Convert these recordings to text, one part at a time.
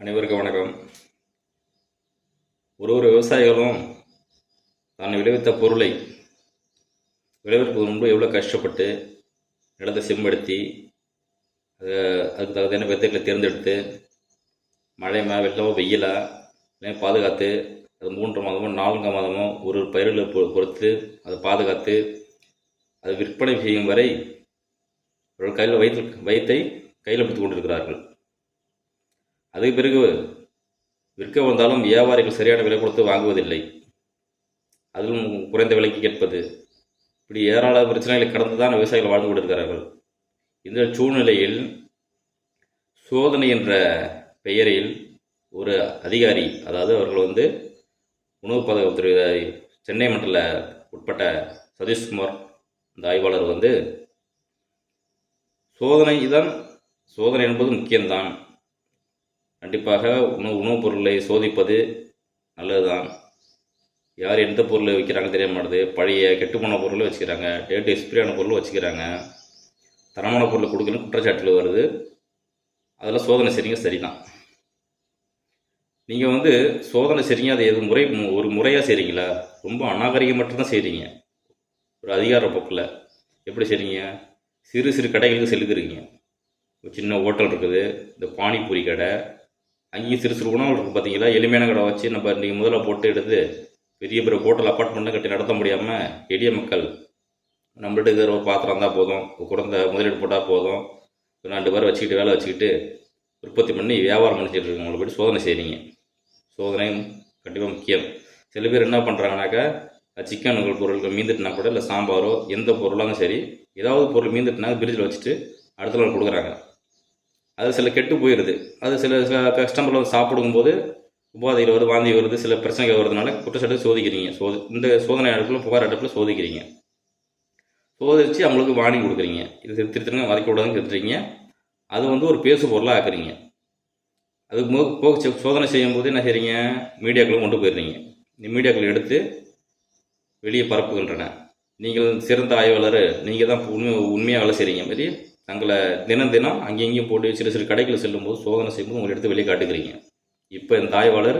அனைவருக்கும் வணக்கம். ஒரு ஒரு விவசாயிகளும் தான் விளைவித்த பொருளை விளைவிற்கு முன்பு எவ்வளோ கஷ்டப்பட்டு நிலத்தை செம்படுத்தி அது அதுக்கு தகுதியான விதைகளை தேர்ந்தெடுத்து மழை மே வெள்ளமோ வெயிலா இல்லை பாதுகாத்து அது மூன்று மாதமோ நான்கு மாதமோ ஒரு ஒரு பயிர்களை பொ- பொறுத்து அதை பாதுகாத்து அது விற்பனை செய்யும் வரை அவர்கள் கையில் வயிற்று வயிற்றை கையில் பிடித்து கொண்டிருக்கிறார்கள். அதுக்கு பிறகு விற்க வந்தாலும் வியாபாரிகள் சரியான விலை கொடுத்து வாங்குவதில்லை. அதிலும் குறைந்த விலைக்கு கேட்பது. இப்படி ஏராள பிரச்சனைகளை கடந்து தான் விவசாயிகள் வாழ்ந்து கொண்டிருக்கிறார்கள். இந்த சூழ்நிலையில் சோதனை என்ற பெயரில் ஒரு அதிகாரி அதாவது அவர்கள் வந்து உணவு பாதுகாப்புத்துறை சென்னை மண்டல உட்பட்ட சதீஷ்குமார் இந்த ஆய்வாளர் வந்து சோதனை தான் சோதனை என்பது முக்கியம்தான். கண்டிப்பாக உணவு உணவுப் பொருளை சோதிப்பது நல்லதுதான். யார் எந்த பொருளை வைக்கிறாங்க தெரிய மாட்டுது. பழைய கெட்டுப்போன பொருளை வச்சுக்கிறாங்க. டேட் எக்ஸ்பிரியான ஆன வச்சுக்கிறாங்க. தரமான பொருளை கொடுக்கணும் குற்றச்சாட்டில் வருது. அதெல்லாம் சோதனை செய்றீங்க சரிதான். நீங்கள் வந்து சோதனை செய்றீங்க அது எது முறை ஒரு முறையாக செய்கிறீங்களா ரொம்ப அநாகரிகம் மட்டும்தான் செய்கிறீங்க ஒரு அதிகார போக்கில் எப்படி செய்றீங்க? சிறு சிறு கடைகளுக்கு செலுக்குறீங்க ஒரு சின்ன ஹோட்டல் இருக்குது. இந்த பானிபூரி கடை. அங்கேயும் சிறு சிறு உணவுகள் இருக்குது பார்த்தீங்களா எளிமையான கடை வச்சு நம்ம நீங்கள் முதல்ல போட்டு எடுத்து பெரிய பெரிய ஹோட்டல் அப்பார்ட்மெண்ட்டை கட்டி நடத்த முடியாமல் எளிய மக்கள் நம்மள்ட்ட இருக்கிற ஒரு பாத்திரம் இருந்தால் போதும் குறைந்த முதலீடு போட்டால் போதும் ஒரு ரெண்டு பேரை வச்சுக்கிட்டு வேலை வச்சுக்கிட்டு உற்பத்தி பண்ணி வியாபாரம் பண்ணிச்சிட்டு இருக்கவங்களை போய் சோதனை செய்கிறீங்க சோதனை கண்டிப்பாக முக்கியம். சில பேர் என்ன பண்ணுறாங்கனாக்கா சிக்கன் பொருட்கள் மீந்துட்டுனா கூட இல்லை சாம்பாரோ எந்த பொருளாலும் சரி ஏதாவது பொருள் மீந்துட்டுனா பிரிட்ஜில் வச்சுட்டு அடுத்த நாள் கொடுக்குறாங்க. அது சில கெட்டு போயிடுது அது சில சில கஸ்டமரில் வந்து சாப்பிடும்போது உபாதையில் வருது வாந்தி வருது சில பிரச்சனைகள் வருதுனால குற்றச்சாட்டு சோதிக்கிறீங்க. சோதி இந்த சோதனை அடுப்பில் புகார் அடுப்பில் சோதிக்கிறீங்க. சோதிச்சு அவங்களுக்கு வாணி கொடுக்குறீங்க. இது திருத்திருங்க வதைக்கூடாதுன்னு திருத்துறீங்க. அது வந்து ஒரு பேசு பொருளாக ஆக்குறீங்க. அதுக்கு போக சோதனை சோதனை செய்யும்போது என்ன செய்கிறீங்க மீடியாக்களை கொண்டு போயிடுறீங்க. இந்த மீடியாக்களை எடுத்து வெளியே பரப்புகின்றன. நீங்கள் சிறந்த ஆய்வாளர் நீங்கள் தான் உண்மை உண்மையாக வேலை செய்கிறீங்க மாதிரி தங்களை தினம் தினம் அங்கேயும் போட்டு சிறு சிறு கடைகளில் செல்லும்போது சோதனை செய்யும்போது உங்களை எடுத்து வெளியே காட்டுக்கிறீங்க இப்போ இந்த தாய்வாளர்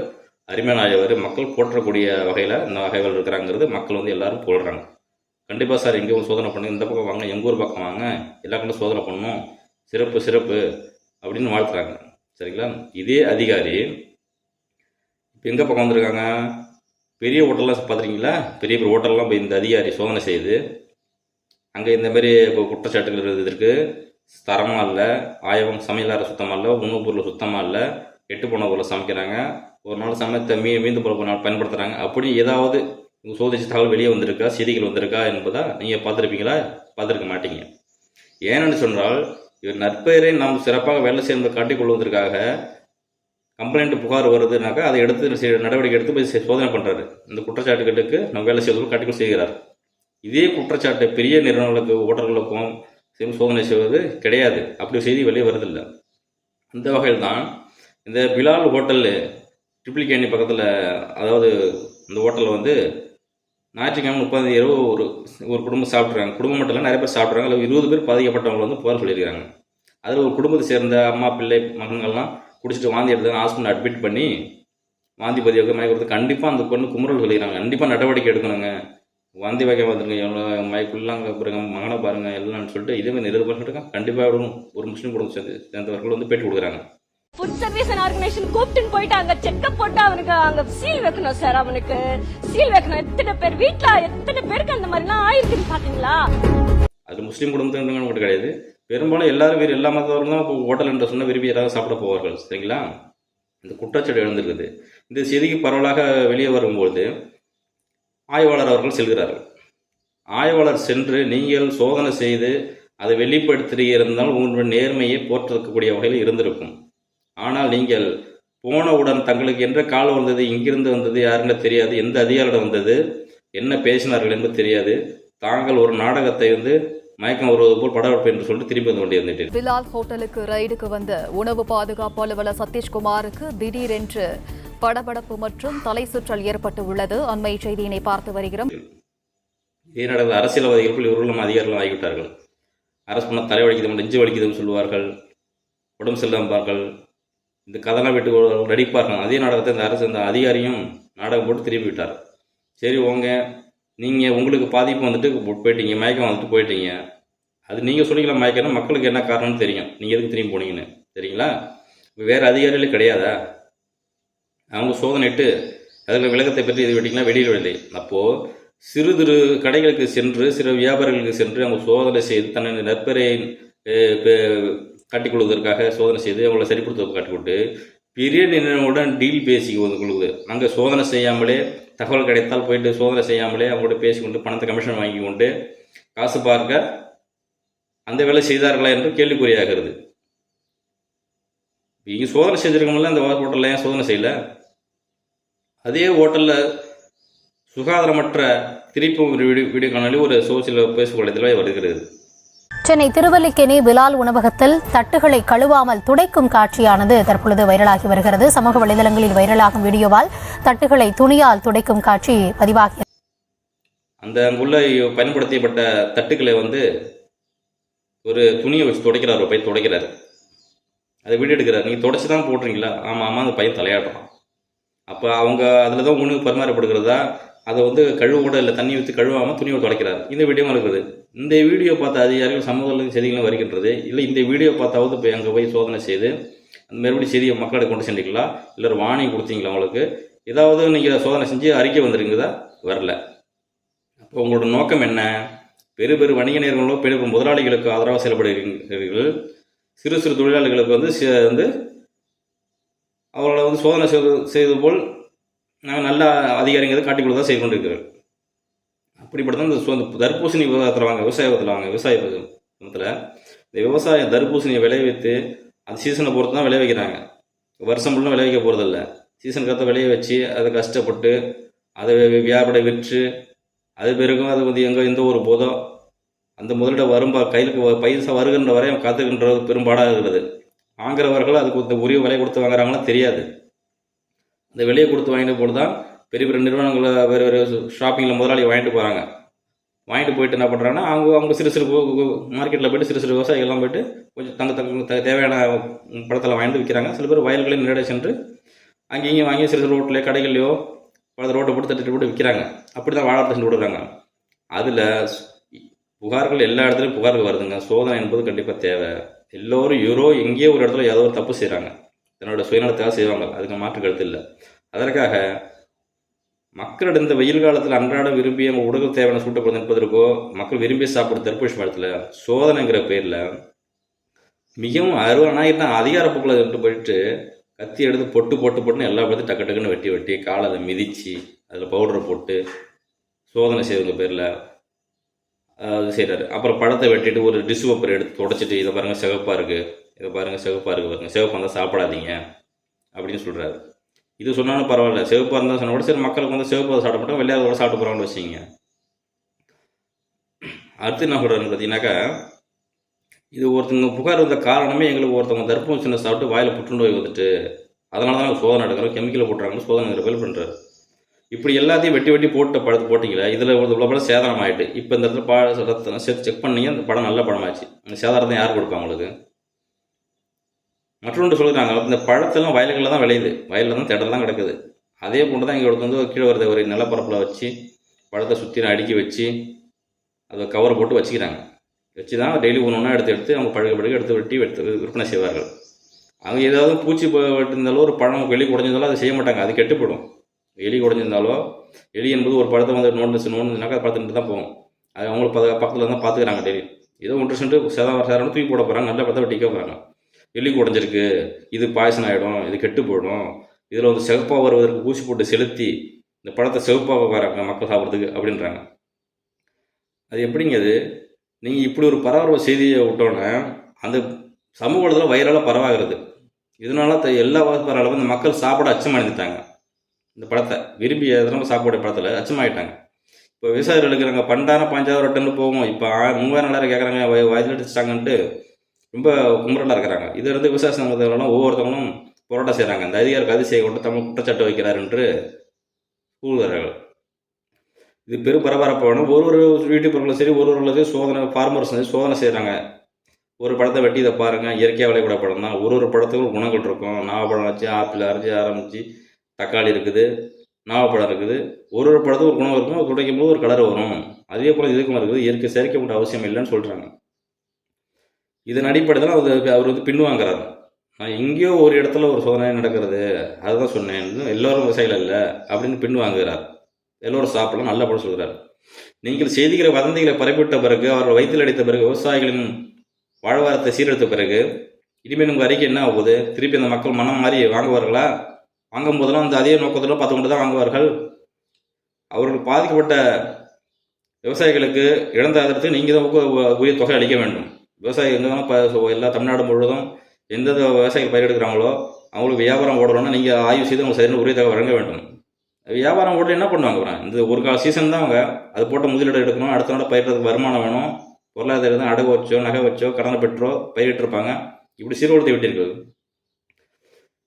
அருமையான ஆய்வாளர் மக்கள் போற்றக்கூடிய வகையில் இந்த வகைகள் இருக்கிறாங்கிறது மக்கள் வந்து எல்லாரும் போடுறாங்க. கண்டிப்பாக சார் எங்கே ஒரு சோதனை பண்ணுங்க இந்த பக்கம் வாங்க எங்கள் ஊர் பக்கம் வாங்க எல்லா கண்டும் சோதனை பண்ணணும் சிறப்பு சிறப்பு அப்படின்னு வாழ்த்துறாங்க. சரிங்களா? இதே அதிகாரி இப்போ எங்கே பக்கம் வந்திருக்காங்க? பெரிய ஹோட்டல்லாம் பார்த்துருக்கீங்களா? பெரிய பெரிய ஹோட்டல்லாம் போய் இந்த அதிகாரி சோதனை செய்யுது அங்கே இந்த மாதிரி இப்போ குற்றச்சாட்டுகள் இருந்திருக்கு தரமாக இல்லை. ஆயவம் சமையலார சுத்தமாக இல்லை. உணவுப் பொருள் சுத்தமாக இல்லை. கெட்டு போன பொருளை சமைக்கிறாங்க. ஒரு நாள் சமைத்த மீ மீந்து பொருள் நாள் பயன்படுத்துகிறாங்க அப்படி ஏதாவது சோதிச்சு தகவல் வெளியே வந்திருக்கா? செய்திகள் வந்திருக்கா என்பதா நீங்கள் பார்த்துருப்பீங்களா? பார்த்துருக்க மாட்டீங்க. ஏன்னு சொன்னால் இவர் நற்பெயரை நாம் சிறப்பாக வேலை செய்து காட்டிக் கொள்வதற்காக கம்ப்ளைண்ட் புகார் வருதுனாக்கா அதை எடுத்து நடவடிக்கை எடுத்து போய் சோதனை பண்ணுறாரு இந்த குற்றச்சாட்டுகளுக்கு நம்ம வேலை செய்வதற்கு காட்டிக்கொள் செய்கிறார். இதே குற்றச்சாட்டை பெரிய நிறுவனங்களுக்கு ஓட்டர்களுக்கும் சிம் சோதனை செய்வது கிடையாது. அப்படி செய்தி வெளியே வருதில்லை. அந்த வகையில் தான் இந்த பிலால் ஹோட்டல் ட்ரிபிளிகேணி பக்கத்தில் அதாவது இந்த ஹோட்டலில் வந்து ஞாயிற்றுக்கிழமை முப்பது இரவு ஒரு ஒரு குடும்பம் சாப்பிட்றாங்க குடும்பம் மட்டும் இல்லை நிறைய பேர் சாப்பிட்றாங்க இல்லை இருபது பேர் பாதிக்கப்பட்டவங்க வந்து புகார் சொல்லியிருக்காங்க. அதில் ஒரு குடும்பத்தை சேர்ந்த அம்மா பிள்ளை மகன்கள்லாம் குடிச்சிட்டு வாந்தி எடுத்து ஹாஸ்பிட்டல் அட்மிட் பண்ணி வாந்தி பதிவாக மயக்கிறது கண்டிப்பாக அந்த பொண்ணு குமுறல் சொல்லிடுறாங்க கண்டிப்பாக நடவடிக்கை எடுக்கணுங்க. வாந்தி வைக்க வந்துருங்க எவ்வளோ மயக்குள்ளாங்க பாருங்க மகனை பாருங்க எல்லாம் சொல்லிட்டு இதே மாதிரி நிருபம் கண்டிப்பாக விடணும் ஒரு முஸ்லீம் குடும்பம் சேர்ந்து சேர்ந்தவர்கள் வந்து பேட்டி கொடுக்குறாங்க. ஃபுட் சர்வீஸ் ஆர்கனைசேஷன் கூப்பிட்டுன்னு போயிட்டு அங்க செக்அப் போட்டு அவனுக்கு அங்க சீல் வைக்கணும் சார் அவனுக்கு. சீல் வைக்கணும். எத்தனை பேர் வீட்ல எத்தனை பேருக்கு அந்த மாதிரிலாம் ஆயிருக்குன்னு பாத்தீங்களா? அது முஸ்லீம் குடும்பத்தினங்க மட்டும் கிடையாது. பெரும்பாலும் எல்லாரும் வேறு எல்லா மதத்தவரும் தான் ஹோட்டல் என்று சொன்னால் விரும்பி யாராவது சாப்பிட போவார்கள் சரிங்களா? இந்த குற்றச்சாட்டு எழுந்திருக்குது. இந்த செய்திக்கு பரவலாக வெளியே வரும்போது ஆய்வாளர் அவர்கள் செல்கிறார்கள். ஆய்வாளர் சென்று நீங்கள் சோதனை செய்து அதை வெளிப்படுத்தி இருந்தால் உங்களுடைய நேர்மையை போற்றக்கூடிய வகையில் இருந்திருக்கும். ஆனால் நீங்கள் போனவுடன் தங்களுக்கு என்ற கால் வந்தது இங்கிருந்து வந்தது யாருன்னு தெரியாது. எந்த அதிகாரிடம் வந்தது என்ன பேசினார்கள் என்று தெரியாது. தாங்கள் ஒரு நாடகத்தை வந்து மயக்கம் வருவது போல் படவெடுப்பு என்று சொல்லிட்டு திரும்பி வந்து கொண்டிருந்தேன் பிலால் ஹோட்டலுக்கு ரைடுக்கு வந்த உணவு பாதுகாப்பு அலுவலர் சதீஷ்குமாருக்கு திடீரென்று படபடப்பு மற்றும் தலை சுற்றல் ஏற்பட்டு உள்ளது அண்மை செய்தியினை பார்த்து வருகிறோம். இதே நடந்த அரசியல்வாதிகள் இவர்களும் அதிகாரிகளும் ஆகிவிட்டார்கள். அரசு பண்ண தலை வலிக்குது நெஞ்சு வலிக்குதுன்னு சொல்லுவார்கள். உடம்பு சரியில்லாம்பார்கள் இந்த கதைலாம் விட்டு நடிப்பார்கள். அதே நாடகத்தை இந்த அரசு இந்த அதிகாரியும் நாடகம் போட்டு திரும்பி விட்டார் சரி உங்க நீங்கள் உங்களுக்கு பாதிப்பு வந்துட்டு போயிட்டீங்க மயக்கம் வந்துட்டு போயிட்டீங்க. அது நீங்கள் சொல்லிக்கலாம் மயக்கம்னா மக்களுக்கு என்ன காரணம்னு தெரியும். நீங்கள் எதுக்கு திரும்பி போனீங்கன்னு சரிங்களா வேறு அதிகாரிகளும் கிடையாதா? அவங்க சோதனைட்டு அதில் விளக்கத்தை பற்றி இது விட்டிங்கன்னா வெளியில் விடலை. அப்போது சிறு திரு கடைகளுக்கு சென்று சிறு வியாபாரிகளுக்கு சென்று அவங்க சோதனை செய்து தன்னை நற்பரை காட்டி கொள்வதற்காக சோதனை செய்து அவங்கள சரிப்படுத்த காட்டிக்கொண்டு பெரிய நிறுவனங்களுடன் டீல் பேசி கொள்வது. அங்கே சோதனை செய்யாமலே தகவல் கிடைத்தால் போயிட்டு சோதனை செய்யாமலே அவங்களோட பேசிக்கொண்டு பணத்தை கமிஷன் வாங்கி கொண்டு காசு பார்க்க அந்த வேலை செய்தார்களா என்று கேள்விக்குறியாகிறது. இங்கே சோதனை செஞ்சிருக்கோம்ல அந்த ஹோட்டலில் ஏன் சோதனை செய்யல? அதே ஹோட்டலில் சுகாதாரமற்ற திருப்பி வீடியோ காணொலி ஒரு சோசியல் வலைதளத்தில் வருகிறது. சென்னை திருவல்லிக்கேணி பிலால் உணவகத்தில் தட்டுகளை கழுவாமல் துடைக்கும் காட்சியானது தற்பொழுது வைரலாகி வருகிறது. சமூக வலைதளங்களில் வைரலாகும் வீடியோவால் தட்டுகளை துணியால் துடைக்கும் காட்சி பதிவாகி அந்த அங்குள்ள பயன்படுத்தப்பட்ட தட்டுக்களை வந்து ஒரு துணியை வச்சு துடைக்கிறார் ஒரு துடைக்கிறாரு. அதை வீடியோ எடுக்கிறார் நீங்கள் துடைச்சி தான் போடுறீங்களா? ஆமாம் ஆமாம் அந்த பையன் தலையாடுறான் அப்போ அவங்க அதில் தான் உணவு பரிமாறப்படுகிறதா? அதை வந்து கழுவோட கூட இல்லை தண்ணி ஊற்றி கழுவாமல் துணியை துடைக்கிறார். இந்த வீடியோ இருக்குது இந்த வீடியோ பார்த்த அதிகாரிகள் சமூக செய்திகளும் வருகின்றது இல்லை இந்த வீடியோ பார்த்தாவது போய் அங்கே போய் சோதனை செய்து அந்த மறுபடியும் செய்தியை மக்களுக்கு கொண்டு சென்றீங்களா இல்லை ஒரு வாணி கொடுத்தீங்களா உங்களுக்கு? ஏதாவது நீங்கள் சோதனை செஞ்சு அறிக்கை வந்துருக்குதா? வரல. அப்போ உங்களோட நோக்கம் என்ன? பெரு பெரு வணிக நிறுவனங்களோ பெரு பெரு முதலாளிகளுக்கு ஆதரவாக செயல்படுகிறீர்கள். சிறு சிறு தொழிலாளிகளுக்கு வந்து வந்து அவர்களை வந்து சோதனை செய்து செய்தது போல் நாங்கள் நல்ல காட்டி காட்டிக்கொள்ள செய்து கொண்டிருக்கிறோம் அப்படிப்பட்டதான் இந்த தர்பூசணி விவகாரத்தில் வாங்க விவசாயத்தில் வாங்க விவசாய விதத்தில் இந்த விவசாய தர்பூசணியை விளைவித்து அந்த சீசனை பொறுத்து தான் விளைவிக்கிறாங்க வருஷம் ஃபுல்லும் விளைவிக்க போகிறதில்ல சீசனுக்கு ஏற்ற விளைய வச்சு அதை கஷ்டப்பட்டு அதை வியாபாரம் விற்று அது பிறகும் அது வந்து எங்கே எந்த ஒரு போதோ அந்த முதலீடு வரும்பா கையிலுக்கு பைசா வருகின்ற வரை காத்துக்கின்றது பெரும்பாடாக இருக்கிறது. வாங்குறவர்கள் அதுக்கு இந்த உரிய விலை கொடுத்து வாங்குறாங்களா தெரியாது. அந்த விலையை கொடுத்து வாங்கிட்டு போது தான் பெரிய பெரிய நிறுவனங்களை வேறு வேறு ஷாப்பிங்கில் முதலாளி வாங்கிட்டு போகிறாங்க வாங்கிட்டு போயிட்டு என்ன பண்ணுறாங்கன்னா அவங்க அவங்க சிறு சிறு மார்க்கெட்டில் போயிட்டு சிறு சிறு விவசாயிகள்லாம் போயிட்டு கொஞ்சம் தங்க தங்க த- தேவையான படத்தில் வாங்கிட்டு விற்கிறாங்க சில பேர் வயல்களையும் நேரடி சென்று அங்கேயும் இங்கே வாங்கி சிறு சிறு ரோட்டில் கடைகள்லையோ பல ரோட்டை போட்டு தட்டிட்டு போட்டு விற்கிறாங்க அப்படி தான் வாழை சென்று விடுறாங்க. அதில் புகார்கள் எல்லா இடத்துலையும் புகார்கள் வருதுங்க. சோதனை என்பது கண்டிப்பாக தேவை. எல்லோரும் யூரோ எங்கேயோ ஒரு இடத்துல ஏதோ ஒரு தப்பு செய்கிறாங்க தன்னோட சுயநலத்தாக செய்வாங்க. அதுக்கு மாற்று கருத்து இல்லை. அதற்காக மக்களிடம் இந்த வெயில் காலத்தில் அன்றாடம் விரும்பி அவங்க உடல் தேவையான சூட்டப்படுது என்பதற்கோ மக்கள் விரும்பி சாப்பிட்ற தர்பூஷ் மரத்தில் சோதனைங்கிற பேரில் மிகவும் அருவனாயிரம் அதிகார போக்கில் கொண்டு போயிட்டு கத்தி எடுத்து பொட்டு பொட்டு பொட்டுன்னு எல்லா படத்தையும் டக்கு டக்குன்னு வெட்டி வெட்டி காலை அதை மிதித்து அதில் பவுடரை போட்டு சோதனை செய்வங்க பேரில் அது செய்கிறாரு அப்புறம் பழத்தை வெட்டிட்டு ஒரு டிஷ்யூ பேப்பர் எடுத்து தொடச்சிட்டு இதை பாருங்கள் சிகப்பாக இருக்குது இதை பாருங்கள் சிகப்பாக இருக்குது பாருங்கள் சிவப்பாக இருந்தால் சாப்பிடாதீங்க. அப்படின்னு சொல்கிறாரு இது சொன்னாலும் பரவாயில்ல. சிவப்பாக இருந்தால் சொன்ன கூட சரி மக்களுக்கு வந்து சிவப்பாக சாப்பிட மாட்டோம். வெள்ளையாக கூட சாப்பிட்டு போகிறாங்கன்னு வச்சுங்க அடுத்து என்ன சொல்கிறாருன்னு பார்த்தீங்கன்னாக்கா இது ஒருத்தவங்க புகார் வந்த காரணமே எங்களுக்கு ஒருத்தவங்க தர்பூசணி சாப்பிட்டு வாயில் புற்றுநோய் வந்துட்டு அதனால தான் நாங்கள் சோதனை எடுக்கிறோம் கெமிக்கலை போட்டுறாங்கன்னு சோதனை பேர் பண்ணுறாரு இப்படி எல்லாத்தையும் வெட்டி வெட்டி போட்டு படத்து போட்டிங்களே இதில் இவ்வளோ படம் சேதாரம் ஆகிட்டு இப்போ இந்த இடத்துல பா ரத்தம் சேர்த்து செக் பண்ணி அந்த படம் நல்ல படமாச்சு அந்த சேதாரத்தை யார் கொடுப்பா உங்களுக்கு? மற்றொன்று சொல்கிறாங்க இந்த பழத்தெல்லாம் வயல்களில் தான் விளையுது. வயலில் தான் திடல் தான் கிடக்குது. அதே போன்று தான் இங்கே வந்து கீழே வருது ஒரு நிலப்பரப்பில் வச்சு பழத்தை சுற்றி அடுக்கி வச்சு அதை கவர் போட்டு வச்சுக்கிறாங்க. வச்சு தான் டெய்லி ஒன்று ஒன்றா எடுத்து எடுத்து அவங்க பழுக பழுக எடுத்து வெட்டி எடுத்து விற்பனை செய்வார்கள். அவங்க ஏதாவது பூச்சி இருந்தாலும் ஒரு பழம் வெளி குறைஞ்சிருந்தாலோ அதை செய்ய மாட்டாங்க. அது கெட்டு போயிடும் எலி குறைஞ்சிருந்தாலோ எலி என்பது ஒரு பழத்தை வந்து நோண்டு நோண்டுனாக்கா பார்த்துட்டு தான் போகும். அது அவங்களுக்கு பத பக்கத்தில் இருந்தால் பார்த்துக்கிறாங்க டெய்லி. ஏதோ ஒன்று சென்று சேதம் சேதம் தூக்கி போட போகிறாங்க நல்ல பழத்தை வெட்டிக்க போகிறாங்க எலி குடைஞ்சிருக்கு இது பாய்சன் ஆகிடும் இது கெட்டு போயிடும். இதில் வந்து சிகப்பாக வருவதற்கு ஊசி போட்டு செலுத்தி இந்த பழத்தை சிவப்பாக வராங்க மக்கள் சாப்பிட்றதுக்கு அப்படின்றாங்க. அது எப்படிங்க அது? நீங்கள் இப்படி ஒரு பரபரப்பு செய்தியை விட்டோன்னே அந்த சமூக ஊடகத்தில் வைரலாக பரவாகிறது. இதனால த- எல்லா வகுப்பார அளவு இந்த மக்கள் சாப்பிட அடைஞ்சிட்டாங்க இந்த பழத்தை விரும்பி எதனால சாப்பாடு படத்தில் அச்சமாயிட்டாங்க. இப்போ விவசாயிகளுக்கு நாங்கள் பண்டான பஞ்சாயிரம் டன்னு போவோம் இப்போ மூவாயிரம் நாலாயிரம் கேட்குறாங்க வயதில் அடிச்சிட்டாங்கன்ட்டு ரொம்ப கும்பலாக இருக்கிறாங்க. இது இருந்து விவசாய சங்கத்தினாலும் ஒவ்வொருத்தவங்களும் போராட்டம் செய்கிறாங்க இந்த அதிகாரிக்கு அதிசயம் கொண்டு தமிழ் குற்றச்சாட்டு வைக்கிறார் என்று கூறுகிறார்கள். இது பெரும் பரபரப்பான ஒரு ஒரு யூடியூபர்களும் சரி ஒரு ஒரு சரி சோதனை ஃபார்மர்ஸ் சரி சோதனை செய்கிறாங்க ஒரு படத்தை வெட்டி இதை பாருங்கள் இயற்கையாக விளையக்கூட படம் தான். ஒரு ஒரு படத்துக்கும் குணங்கள் இருக்கும். நாவப்பழம் வச்சு ஆப்பிள் அரைச்சி ஆரம்பித்து தக்காளி இருக்குது நாவப்பழம் இருக்குது. ஒரு ஒரு பழத்துக்கு ஒரு குணம் இருக்கும் அது துடைக்கும் போது ஒரு கலர் வரும். அதே போல் இதுக்கும் இருக்குது. இயற்கை சேர்க்கப்பட்ட அவசியம் இல்லைன்னு சொல்கிறாங்க இதன் அடிப்படையில் அவர் அவர் வந்து பின்வாங்கிறார் நான் எங்கேயோ ஒரு இடத்துல ஒரு சோதனை நடக்கிறது அதுதான் சொன்னேன். எல்லோரும் விவசாயிகள் இல்லை அப்படின்னு பின்வாங்குகிறார் எல்லோரும் சாப்பிடலாம் நல்ல படம் சொல்கிறார் நீங்கள் செய்திகளை வதந்திகளை பரப்பிவிட்ட பிறகு அவர்கள் வயிற்றில் அடித்த பிறகு விவசாயிகளின் வாழ்வாரத்தை சீரெடுத்த பிறகு இனிமேல் உங்கள் அறிக்கை என்ன ஆகுது திருப்பி அந்த மக்கள் மனம் மாறி வாங்குவார்களா? வாங்கும் போதெல்லாம் அந்த அதே நோக்கத்தில் பார்த்து கொண்டு தான் வாங்குவார்கள். அவர்கள் பாதிக்கப்பட்ட விவசாயிகளுக்கு இழந்த ஆதரத்துக்கு நீங்கள் தான் உரிய தொகை அளிக்க வேண்டும். விவசாயி எங்கே இப்போ எல்லா தமிழ்நாடு முழுவதும் எந்தெந்த விவசாயிகள் பயிரெடுக்கிறாங்களோ அவங்களுக்கு வியாபாரம் ஓடணும்னா நீங்கள் ஆய்வு செய்து அவங்க சரியான உரிய தொகை வழங்க வேண்டும். வியாபாரம் ஓடல என்ன பண்ணுவாங்க அப்புறம் இந்த ஒரு கால சீசன் தான் அவங்க. அது போட்ட முதலீடு எடுக்கணும் அடுத்த நாள் பயிரிடுறதுக்கு வருமானம் வேணும். பொருளாதாரம் அடகு வச்சோ நகை வச்சோ கடனை பெற்றோ பயிரிட்டிருப்பாங்க. இப்படி சீர்குலத்தை விட்டிருக்குது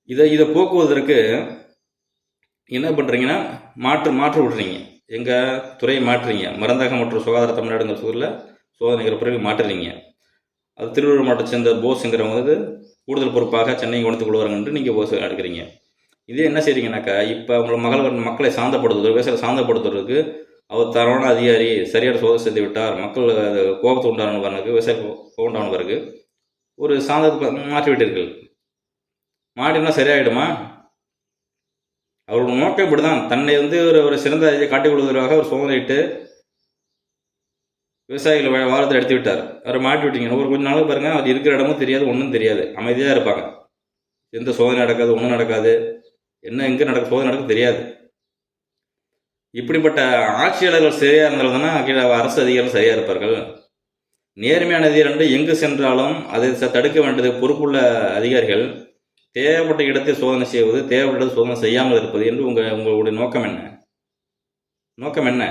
இதை இதை போக்குவதற்கு என்ன பண்ணுறீங்கன்னா மாற்று மாற்று விட்றீங்க எங்கள் துறையை மாற்றுறீங்க. மருந்தகம் மற்றும் சுகாதார தமிழ்நாடுங்கிற சூழலில் சோதனைகள் பிறகு மாற்றுறீங்க. அது திருவள்ளூர் மாவட்டத்தை சேர்ந்த போஸுங்கிறவங்க வந்து கூடுதல் பொறுப்பாக சென்னை கொண்டு கொள்வாருங்கன்ட்டு நீங்கள் போஸ் எடுக்கிறீங்க. இதே என்ன செய்கிறீங்கனாக்கா இப்போ உங்களை மகள் மக்களை சாந்தப்படுத்துவது விவசாயிகளை சாந்தப்படுத்துறதுக்கு அவர் தரமான அதிகாரி சரியான சோதனை செய்து விட்டார் மக்கள் கோபத்தை உண்டான விவசாய கோபம் உண்டான ஒரு சாந்தத்தை மாற்றி விட்டீர்கள் மாற்றினா சரியாயிடுமா? அவரோட நோக்கம் இப்படி தான் தன்னை வந்து ஒரு ஒரு சிறந்த அதிகாரியை காட்டிக் கொள்வதற்காக அவர் சோதனையிட்டு விவசாயிகளை வாரத்தை வாரத்தில் எடுத்து விட்டார். அவரை மாட்டி விட்டீங்க. ஒரு கொஞ்ச நாளுக்கு பாருங்கள் அது இருக்கிற இடமும் தெரியாது ஒன்றும் தெரியாது. அமைதியாக இருப்பாங்க. எந்த சோதனை நடக்காது ஒன்றும் நடக்காது. என்ன எங்கே நடக்க சோதனை நடக்க தெரியாது. இப்படிப்பட்ட ஆட்சியாளர்கள் சரியா இருந்தால்தானே கீழே அரசு அதிகாரிகள் சரியாக இருப்பார்கள். நேர்மையான அதிகாரி எங்கு சென்றாலும் அதை தடுக்க வேண்டியது பொறுப்புள்ள அதிகாரிகள். தேவைப்பட்ட இடத்தை சோதனை செய்வது தேவைப்பட்ட சோதனை செய்யாமல் இருப்பது என்று உங்கள் உங்களுடைய நோக்கம் என்ன? நோக்கம் என்ன?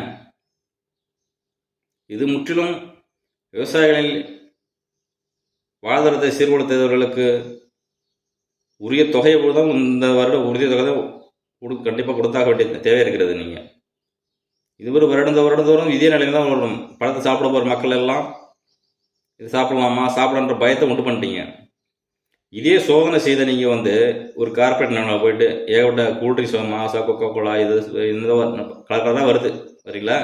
இது முற்றிலும் விவசாயிகளில் வாழ்தரத்தை சீர்படுத்தியவர்களுக்கு உரிய தொகையை தான் இந்த வருடம் உரிய தொகை தான் கொடு கண்டிப்பாக கொடுத்தாக வேண்டிய தேவை இருக்கிறது நீங்கள் இது ஒரு வருடம் வருடந்தோறும் இதே நிலையில் தான் வரும் பழத்தை சாப்பிட போகிற மக்கள் எல்லாம் இது சாப்பிடலாமா? சாப்பிடன்ற பயத்தை உண்டு பண்ணிட்டீங்க. இதே சோதனை செய்த நீங்கள் வந்து ஒரு கார்பரேட் நிறுவனம் போயிட்டு ஏகப்பட்ட கூல்ட்ரிங்க்ஸ் மாசா கொக்கோ கோலா இது இந்த கலர் கலராக வருது. சரிங்களா?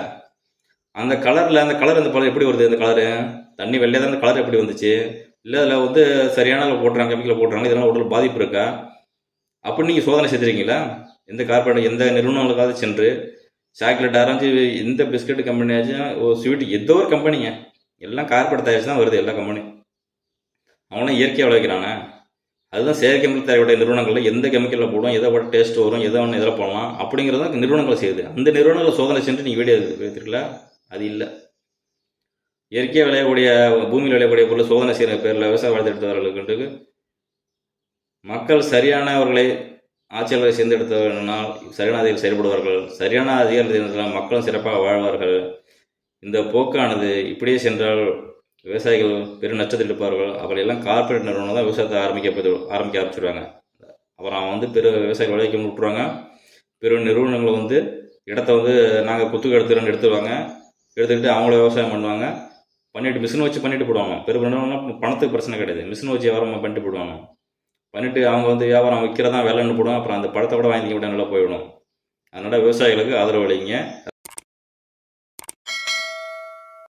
அந்த கலரில் அந்த கலர் அந்த பழம் எப்படி வருது? அந்த கலரு தண்ணி வெள்ளையாக தான் அந்த கலர் எப்படி வந்துச்சு? இல்லை அதில் வந்து சரியான அளவு போடுறாங்க கெமிக்கல் போடுறாங்க இதெல்லாம் உடல் பாதிப்பு இருக்கா? அப்படி நீங்கள் சோதனை செய்திருக்கீங்களா எந்த கார்பரேட் எந்த நிறுவனங்களுக்காவது சென்று சாக்லேட் ஆரஞ்சு எந்த பிஸ்கட் கம்பெனியாச்சும் ஒரு ஸ்வீட் ஏதோ ஒரு கம்பெனிங்க எல்லாம் கார்பரேட் தயாரிச்சு தான் வருது எல்லா கம்பெனியும் அவனும் இயற்கையாக விளைவிக்கிறானே. அதுதான் செயற்கை கெமிக்கல் தயாரிக்கூடிய நிறுவனங்களில் எந்த கெமிக்கலில் போடும் எதை போட டேஸ்ட் வரும் எதை ஒன்று எதில் போடலாம் அப்படிங்கிறத நிறுவனங்களை செய்யுது. அந்த நிறுவனங்களை சோதனை செஞ்சு நீங்கள் வீடியோ எடுத்துருக்கல அது இல்லை. இயற்கையாக விளையக்கூடிய பூமியில் விளையக்கூடிய பொருள் சோதனை செய்கிற பேரில் விவசாய வளர்த்து எடுத்தவர்களுக்கு மக்கள் சரியானவர்களை ஆட்சியாளரை தேர்ந்தெடுத்தவர்களால் சரியான அதிகாரிகள் செயல்படுவார்கள். சரியான அதிகாரிகள் மக்களும் சிறப்பாக வாழ்வார்கள். இந்த போக்கானது இப்படியே சென்றால் விவசாயிகள் பெரும் நஷ்டத்தில் இருப்பார்கள். அவர்கள் எல்லாம் கார்ப்பரேட் நிறுவனம் தான் விவசாயத்தை ஆரம்பிக்க ஆரம்பிக்க ஆரம்பிச்சிருவாங்க. அப்புறம் அவன் வந்து பெரு விவசாயிகள் விளைவிக்க விட்டுருவாங்க பெரும் நிறுவனங்கள் வந்து இடத்த வந்து நாங்கள் குத்துக்கு எடுத்துறோன்னு எடுத்துருவாங்க. எடுத்துக்கிட்டு அவங்கள விவசாயம் பண்ணுவாங்க. பண்ணிட்டு மிஷின் வச்சு பண்ணிட்டு போடுவாங்க. பெரும் நிறுவனம் பணத்துக்கு பிரச்சனை கிடையாது. மிஷின் வச்சு வியாபாரம் பண்ணிட்டு போடுவாங்க. பண்ணிட்டு அவங்க வந்து வியாபாரம் விற்கிறதான் வேலைன்னு போடுவாங்க. அப்புறம் அந்த படத்தை கூட வாங்கி விட நல்லா போயிடும். அதனால் விவசாயிகளுக்கு ஆதரவு அளிங்க.